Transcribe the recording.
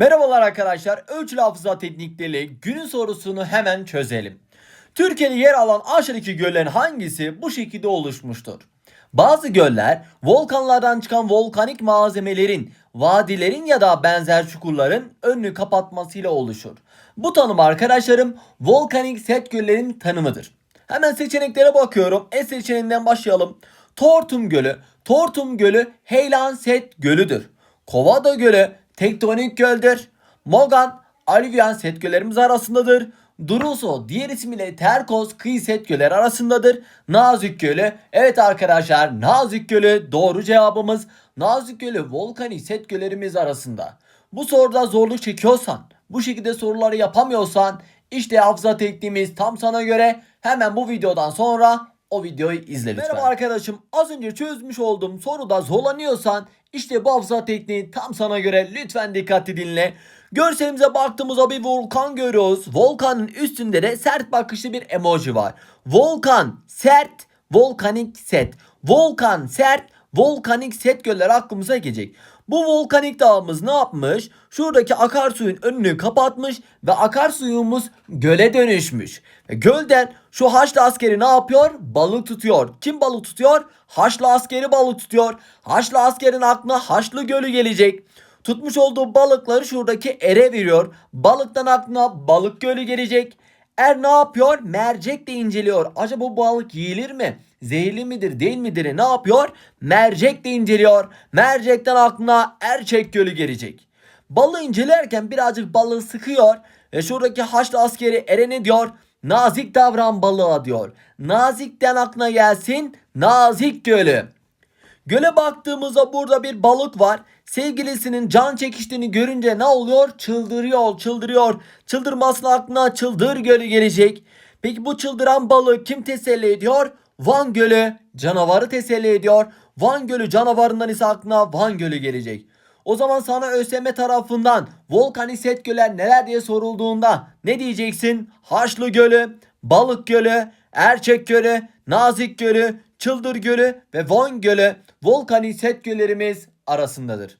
Merhabalar arkadaşlar. Ölçülü hafıza teknikleriyle günün sorusunu hemen çözelim. Türkiye'de yer alan aşağıdaki göllerin hangisi bu şekilde oluşmuştur? Bazı göller volkanlardan çıkan volkanik malzemelerin, vadilerin ya da benzer çukurların önünü kapatmasıyla oluşur. Bu tanım arkadaşlarım volkanik set göllerin tanımıdır. Hemen seçeneklere bakıyorum. E seçeneğinden başlayalım. Tortum Gölü. Tortum Gölü Heylan Set Gölü'dür. Kovada Gölü tektonik göldür. Mogan, alüvyen set göllerimiz arasındadır. Duruso diğer ismiyle Terkos kıyı set gölleri arasındadır. Nazik Gölü. Evet arkadaşlar Nazik Gölü doğru cevabımız. Nazik Gölü volkanik set göllerimiz arasında. Bu soruda zorluk çekiyorsan, bu şekilde soruları yapamıyorsan işte hafıza tekniğimiz tam sana göre. Hemen bu videodan sonra o videoyu izle lütfen. Merhaba arkadaşım. Az önce çözmüş olduğum soruda zorlanıyorsan işte bu hafıza tekniği tam sana göre. Lütfen dikkatli dinle. Görselimize baktığımızda bir volkan görüyoruz. Volkanın üstünde de sert bakışlı bir emoji var. Volkan, sert, volkanik set. Volkan, sert, volkanik set göller aklımıza gelecek. Bu volkanik dağımız ne yapmış? Şuradaki akarsuyun önünü kapatmış ve akarsuyumuz göle dönüşmüş. Gölden şu Haçlı askeri ne yapıyor? Balık tutuyor. Kim balık tutuyor? Haçlı askeri balık tutuyor. Haçlı askerin aklına Haçlı Gölü gelecek. Tutmuş olduğu balıkları şuradaki ere veriyor. Balıktan aklına balık gölü gelecek. Er ne yapıyor? Mercek de inceliyor. Acaba bu balık yiyilir mi? Zehirli midir değil midir? Ne yapıyor? Mercek de inceliyor. Mercekten aklına Erçek Gölü gelecek. Balığı incelerken birazcık balığı sıkıyor. Ve şuradaki Haçlı askeri Ere ne diyor? Nazik davran balığa diyor. Nazikten aklına gelsin Nazik Gölü. Göle baktığımızda burada bir balık var. Sevgilisinin can çekiştiğini görünce ne oluyor? Çıldırıyor, çıldırıyor. Çıldırmasına aklına çıldır gölü gelecek. Peki bu çıldıran balığı kim teselli ediyor? Van Gölü canavarı teselli ediyor. Van Gölü canavarından ise aklına Van Gölü gelecek. O zaman sana ÖSYM tarafından volkanik göller neler diye sorulduğunda ne diyeceksin? Haçlı Gölü, Balık Gölü, Erçek Gölü, Nazik Gölü, Çıldır Gölü ve Van Gölü volkanik set göllerimiz arasındadır.